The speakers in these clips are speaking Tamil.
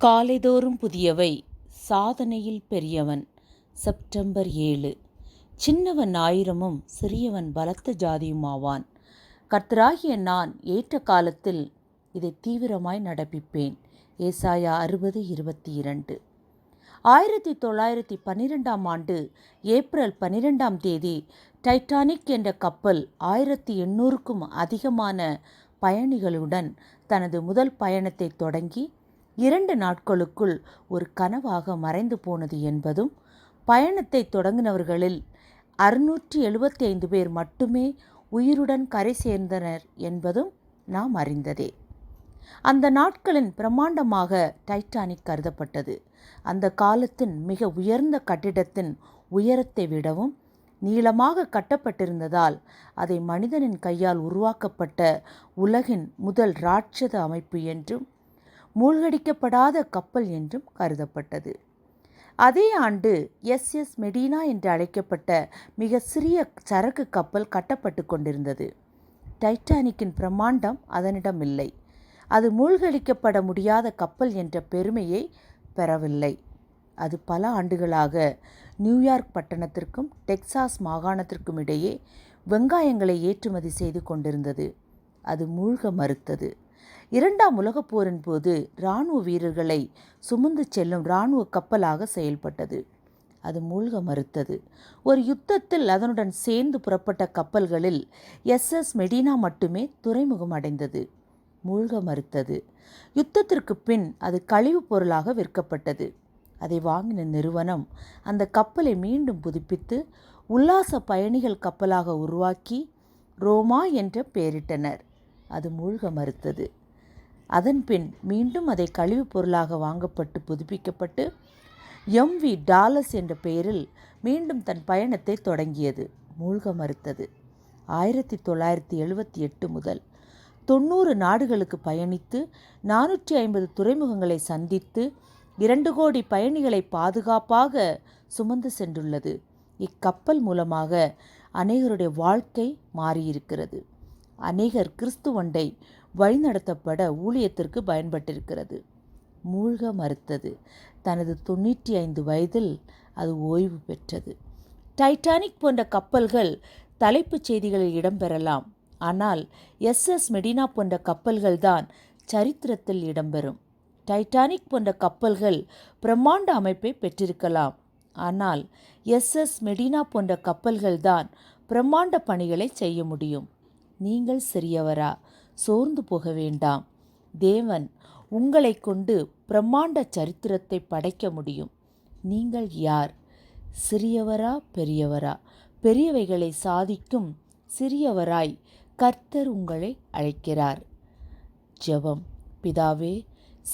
காலைதோறும் புதியவை. சாதனையில் பெரியவன். செப்டம்பர் ஏழு. சின்னவன் ஆயிரமும் சிறியவன் பலத்த ஜாதியுமாவான். கர்த்தராகிய நான் ஏற்ற காலத்தில் இதை தீவிரமாய் நடப்பிப்பேன். ஏசாயா அறுபது இருபத்தி இரண்டு ஆயிரத்தி தொள்ளாயிரத்தி பன்னிரெண்டாம் ஆண்டு ஏப்ரல் பன்னிரெண்டாம் தேதி டைட்டானிக் என்ற கப்பல் ஆயிரத்தி எண்ணூறுக்கும் அதிகமான பயணிகளுடன் தனது முதல் பயணத்தை தொடங்கி இரண்டு நாட்களுக்குள் ஒரு கனவாக மறைந்து போனது என்பதும் பயணத்தை தொடங்கினவர்களில் அறுநூற்றி எழுபத்தி ஐந்து பேர் மட்டுமே உயிருடன் கரை சேர்ந்தனர் என்பதும் நாம் அறிந்ததே. அந்த நாட்களின் பிரம்மாண்டமாக டைட்டானிக் கருதப்பட்டது. அந்த காலத்தின் மிக உயர்ந்த கட்டிடத்தின் உயரத்தை விடவும் நீளமாக கட்டப்பட்டிருந்ததால் அதை மனிதனின் கையால் உருவாக்கப்பட்ட உலகின் முதல் ராட்சத அமைப்பு என்றும் மூழ்கடிக்கப்படாத கப்பல் என்றும் கருதப்பட்டது. அதே ஆண்டு எஸ். எஸ். மெடினா என்று அழைக்கப்பட்ட மிக சிறிய சரக்கு கப்பல் கட்டப்பட்டு கொண்டிருந்தது. டைட்டானிக்கின் பிரம்மாண்டம் அதனிடம் இல்லை. அது மூழ்கடிக்கப்பட முடியாத கப்பல் என்ற பெருமையை பெறவில்லை. அது பல ஆண்டுகளாக நியூயார்க் பட்டணத்திற்கும் டெக்சாஸ் மாகாணத்திற்கும் இடையே வெங்காயங்களை ஏற்றுமதி செய்து கொண்டிருந்தது. அது மூழ்க மறுத்தது. இரண்டாம் உலகப் போரின் போது இராணுவ வீரர்களை சுமந்து செல்லும் இராணுவ கப்பலாக செயல்பட்டது. அது மூழ்க மறுத்தது. ஒரு யுத்தத்தில் அதனுடன் சேர்ந்து புறப்பட்ட கப்பல்களில் எஸ்எஸ் மெடினா மட்டுமே துறைமுகம் அடைந்தது. மூழ்க மறுத்தது. யுத்தத்திற்கு பின் அது கழிவுப் பொருளாக விற்கப்பட்டது. அதை வாங்கின நிறுவனம் அந்த கப்பலை மீண்டும் புதுப்பித்து உல்லாச பயணிகள் கப்பலாக உருவாக்கி ரோமா என்ற பெயரிட்டனர். அது மூழ்க மறுத்தது. அதன்பின் மீண்டும் அதை கழிவுப் பொருளாக வாங்கப்பட்டு புதுப்பிக்கப்பட்டு எம்வி டாலஸ் என்ற பெயரில் மீண்டும் தன் பயணத்தை தொடங்கியது. மூழ்க மறுத்தது. ஆயிரத்தி தொள்ளாயிரத்தி எழுபத்தி எட்டு முதல் தொண்ணூறு நாடுகளுக்கு பயணித்து நானூற்றி ஐம்பது துறைமுகங்களை சந்தித்து இரண்டு கோடி பயணிகளை பாதுகாப்பாக சுமந்து சென்றுள்ளது. இக்கப்பல் மூலமாக அநேகருடைய வாழ்க்கை மாறியிருக்கிறது. அநேகர் கிறிஸ்துவண்டை வழிநடத்தப்பட ஊழியத்திற்கு பயன்பட்டிருக்கிறது. மூழ்க மறுத்தது. தனது தொண்ணூற்றி ஐந்து வயதில் அது ஓய்வு பெற்றது. டைட்டானிக் போன்ற கப்பல்கள் தலைப்புச் செய்திகளில் இடம்பெறலாம். ஆனால் எஸ்எஸ் மெடினா போன்ற கப்பல்கள் தான் சரித்திரத்தில் இடம்பெறும். டைட்டானிக் போன்ற கப்பல்கள் பிரம்மாண்ட அமைப்பை பெற்றிருக்கலாம். ஆனால் எஸ்எஸ் மெடினா போன்ற கப்பல்கள் தான் பிரம்மாண்ட பணிகளை செய்ய முடியும். நீங்கள் சிறியவரா? சோர்ந்து போக வேண்டாம். தேவன் உங்களை கொண்டு பிரம்மாண்ட சரித்திரத்தை படைக்க முடியும். நீங்கள் யார்? சிறியவரா பெரியவரா? பெரியவைகளை சாதிக்கும் சிறியவராய் கர்த்தர் உங்களை அழைக்கிறார். ஜெபம். பிதாவே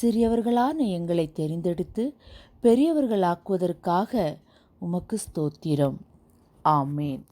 சிறியவர்களான எங்களை தெரிந்தெடுத்து பெரியவர்களாக்குவதற்காக உமக்கு ஸ்தோத்திரம். ஆமேன்.